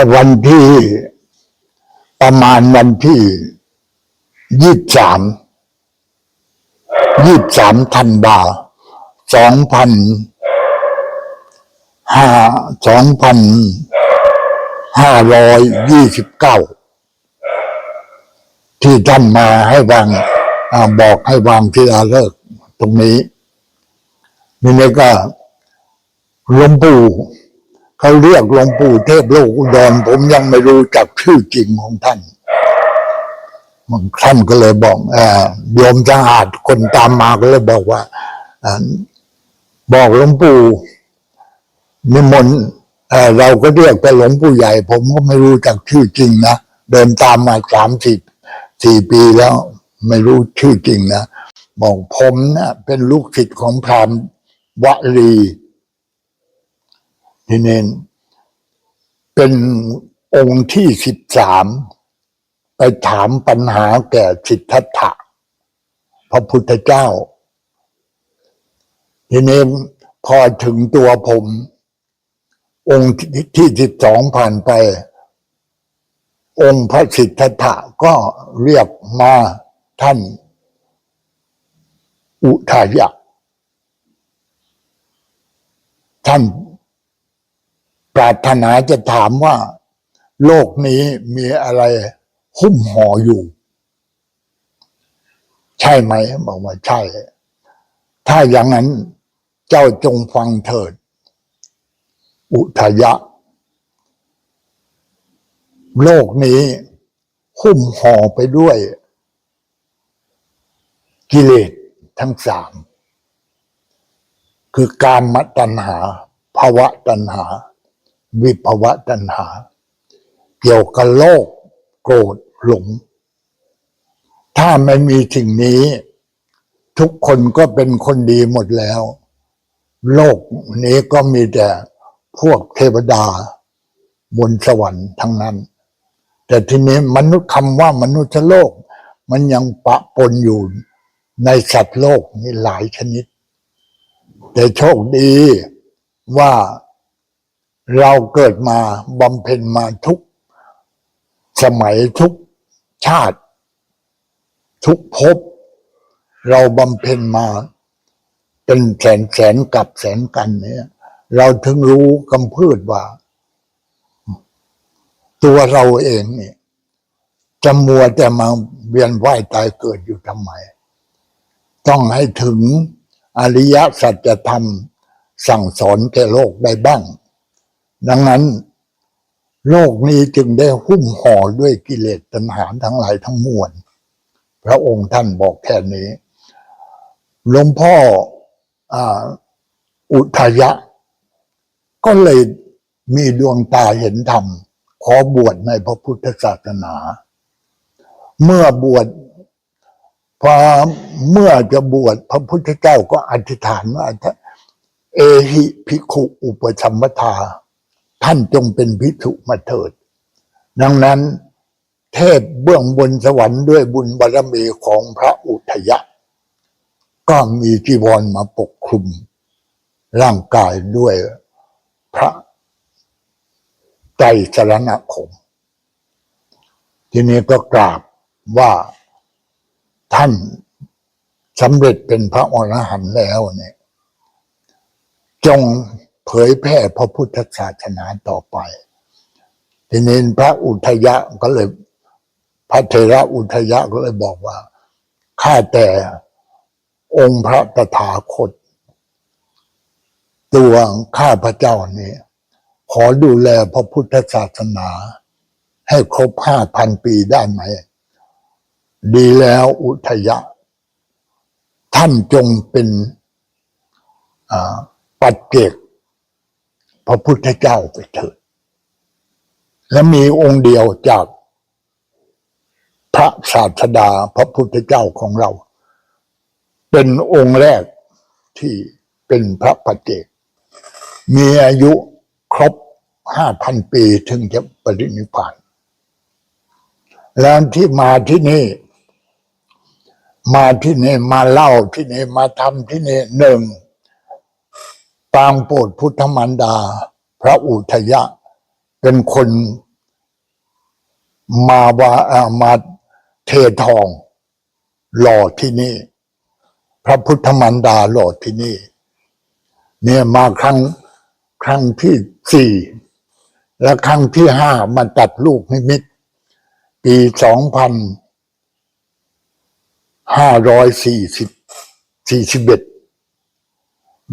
ก็วันที่ประมาณวันที่ยี่สามยี่สามธันวาสองพันห้าสองพันห้าร้อยยี่สิบเก้าที่ท่านมาให้วางอบอกให้วางที่อาเลิกตรงนี้นี่นี่ก็หลวงปู่ เขาเรียกหลวงปู่เทพโลกอุดรผมยังไม่รู้จักชื่อจริงของท่านมันท่านก็เลยบอกเออโยมจะอาจคนตามมาก็เลยบอกว่าอบอกหลวงปู่นิมนต์เราก็เรียกแต่หลวงปู่ใหญ่ ผมก็ไม่รู้จักชื่อจริงนะเดินตามมาสามสิบสี่ปีแล้ว ไม่รู้ชื่อจริงนะบอกผมนะเป็นลูกศิษย์ของพรามณ์วลี ที่เนี้เป็นองค์ที่สิบสามไปถามปัญหาแก่สิทธัตถะพระพุทธเจ้า ทีนี้พอถึงตัวผม องค์ที่สิบสองผ่านไป องค์พระสิทธัตถะก็เรียกมาท่าน อุทายะท่าน ปรารถนาจะถามว่า โลกนี้มีอะไรหุ้มห่ออยู่ ใช่ไหมบอกว่าใช่ ถ้าอย่างนั้นเจ้าจงฟังเถิด อุทยะ โลกนี้หุ้มห่อไปด้วย กิเลสทั้งสาม คือการมตัณหาภาวะตัณหา วิภาวะตัณหา เกี่ยวกับโลกโกรธหลง ถ้าไม่มีสิ่งนี้ ทุกคนก็เป็นคนดีหมดแล้ว โลกนี้ก็มีแต่พวกเทวดา บนสวรรค์ทั้งนั้น แต่ทีนี้มนุษย์คำว่ามนุษย์โลก มันยังปะปนอยู่ในสัตว์โลกนี่หลายชนิด แต่โชคดีว่า เราเกิดมาบำเพ็ญมาทุก สมัยทุกชาติ ทุกภพเราบำเพ็ญมา เป็นแสนแสนกับแสนกันเนี่ยเราถึงรู้กำพืชว่า ตัวเราเองเนี่ยจะมัวแต่มาเวียนว่ายตายเกิดอยู่ทำไม ต้องให้ถึงอริยสัจธรรมสั่งสอนแก่โลกได้บ้าง ดังนั้น โลกนี้จึงได้หุ้มห่อด้วยกิเลสตัณหาทั้งหลายทั้งมวล พระองค์ท่านบอกแค่นี้หลวงพ่ออ,อุทยะ ก็เลยมีดวงตาเห็นธรรม ขอบวชในพระพุทธศาสนา เมื่อบวชพอเมื่อจะบวชพระพุทธเจ้าก็อธิษฐานว่าเอหิภิกขุอุปชัมมทา ท่านจงเป็นภิกษุมาเถิด ดังนั้นเทพเบื้องบนสวรรค์ด้วยบุญบารมีของพระอุทยะ ก็มีจีวรมาปกคลุม ร่างกายด้วยพระใจสรณคม ทีนี้ก็กราบว่าท่านสำเร็จเป็นพระอรหันต์แล้วเนี่ย จง เผยแพร่พระพุทธศาสนาต่อไป ทีนี้พระอุทยะก็เลย พระเทระอุทยะก็เลยบอกว่าข้าแต่องค์พระตถาคต ตัวข้าพระเจ้านี่ขอดูแลพระพุทธศาสนา ให้ครบห้าพันปีได้ไหม ดีแล้วอุทยะ ท่านจงเป็นปัจเจก พระพุทธเจ้าไปเถิด และมีองค์เดียวจากพระศาสดาพระพุทธเจ้าของเรา เป็นองค์แรกที่เป็นพระปัจเจก มีอายุครบห้าพันปีถึงจะปรินิพพานแล้วที่มาที่นี่ มาที่นี่มาเล่าที่นี่มาทำที่นี่หนึ่ง ปางโปรดพุทธมันดา พระอุทยะ เป็นคนมาวาอามาเททอง หล่อที่นี่ พระพุทธมันดาหล่อที่นี่ เนี่ยมาครั้งครั้งที่สี่และครั้งที่ห้ามาตัดลูกนิมิต ปีสองพันห้าร้อยสี่สิบสี่สิบเอ็ด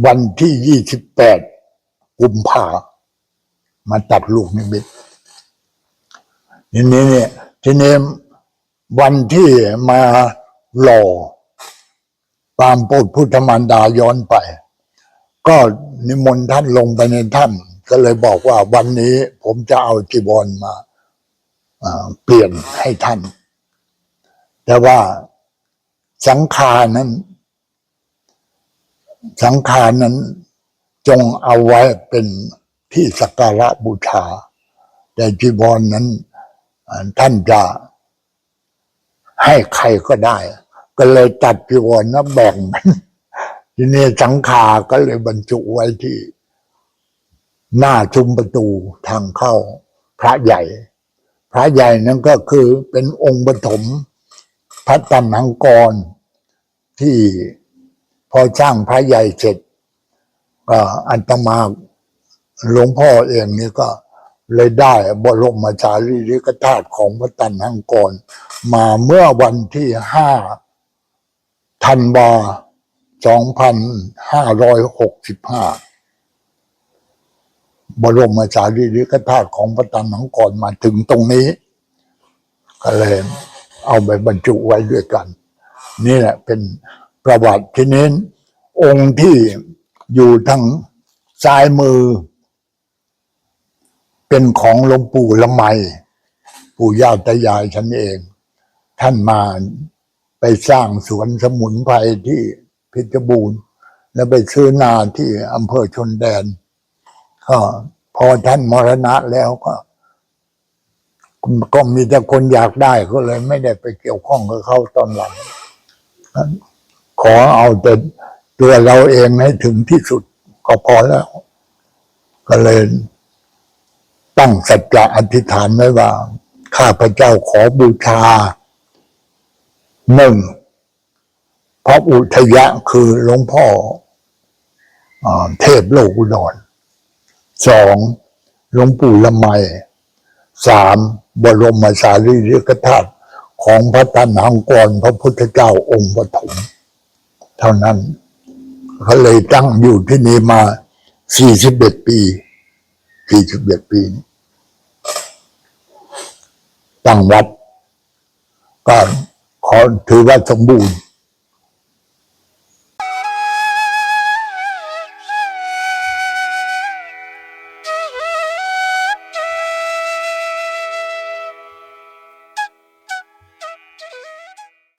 วันที่ยี่สิบแปดกุมภามาตัดลูกนิมิตทีนี้เนี่ยทีนี้วันที่มาหล่อตามโปดพุทธมารดาย้อนไป ก็นิมนต์ท่านลงไปในถ้ำก็เลยบอกว่าวันนี้ผมจะเอาจีวรมาอ่าเปลี่ยนให้ท่าน แต่ว่าสังขารนั้น สังขารนั้น จงเอาไว้เป็นที่สักการะบูชา แต่จีวรนนั้นท่านจะให้ใครก็ได้ ก็เลยตัดจีวรนะแบ่งกันทีนี้สังขาก็เลยบรรจุไว้ที่ หน้าชุมประตูทางเข้าพระใหญ่ พระใหญ่นั้นก็คือเป็นองค์ปฐมพระตันหังกรที่ อสร้างพระใหญ่เสร็จก็อัตมาหลวงพ่อเองนี่ก็เลยได้บรมจารีริกธาตุของพระตันหังกรมาเมื่อวันที่ห้าธันวาสองพันห้าร้อยหกสิบห้าบรมจารีริกธาตุของพระตันหังกรมาถึงตรงนี้ก็เลยเอาไปบรรจุไว้ด้วยกัน นี่แหละเป็น ประวัติที่นี้องค์ที่อยู่ทางซ้ายมือ เป็นของหลวงปู่ละไมปู่ย่าตายายฉันเอง ท่านมาไปสร้างสวนสมุนไพรที่เพชรบูรณ์ แล้วไปซื้อนาที่อำเภอชนแดน ก็พอท่านมรณะแล้วก็ก็มีแต่คนอยากได้ก็เลย ไม่ได้ไปเกี่ยวข้องกับเขาตอนหลัง ขอเอาแต่ตัวเราเองให้ถึงที่สุดก็พอแล้ว ก็เลยตั้งสัจจะอธิษฐานไว้ว่า ข้าพระเจ้าขอบูชาหนึ่งพระอุทยะคือหลวงพ่ออเทพโลกุดรสองหลวงปู่ละไมสามบรมสารีริกธาตุของพระตันหังกรพระพุทธเจ้าองค์ปฐม เท่านั้นเขาเลยตั้งอยู่ที่นี่มา41ปี41ปีตั้งวัดก็ขอถือว่าสมบูรณ์